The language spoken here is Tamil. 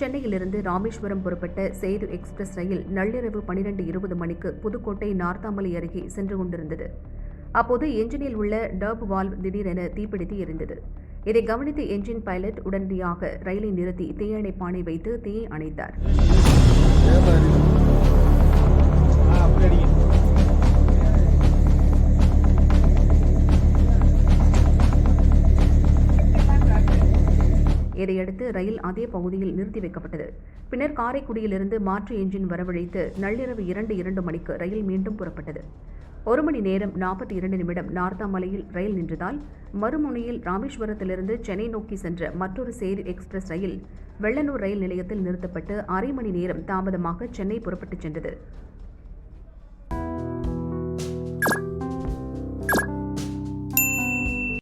சென்னையிலிருந்து ராமேஸ்வரம் புறப்பட்ட சேது எக்ஸ்பிரஸ் ரயில் நள்ளிரவு பனிரெண்டு இருபது மணிக்கு புதுக்கோட்டை நார்த்தாமலை அருகே சென்று கொண்டிருந்தது. அப்போது என்ஜினில் உள்ள டர்ப் வால்வ் திடீரென தீப்பிடித்து எரிந்தது. இதை கவனித்த என்ஜின் பைலட் உடனடியாக ரயிலை நிறுத்தி தீயணைப்பானை வைத்து தீயை அணைத்தார். இதையடுத்து ரயில் அதே பகுதியில் நிறுத்தி வைக்கப்பட்டது. பின்னர் காரைக்குடியிலிருந்து மாற்று என்ஜின் வரவழைத்து நள்ளிரவு இரண்டு இரண்டு மணிக்கு ரயில் மீண்டும் புறப்பட்டது. ஒரு மணி நேரம் நாற்பத்தி இரண்டு நிமிடம் நார்த்தாமலையில் ரயில் நின்றதால் மறுமுனையில் ராமேஸ்வரத்திலிருந்து சென்னை நோக்கி சென்ற மற்றொரு சேரி எக்ஸ்பிரஸ் ரயில் வெள்ளலூர் ரயில் நிலையத்தில் நிறுத்தப்பட்டு அரை மணி நேரம் தாமதமாக சென்னை புறப்பட்டுச் சென்றது.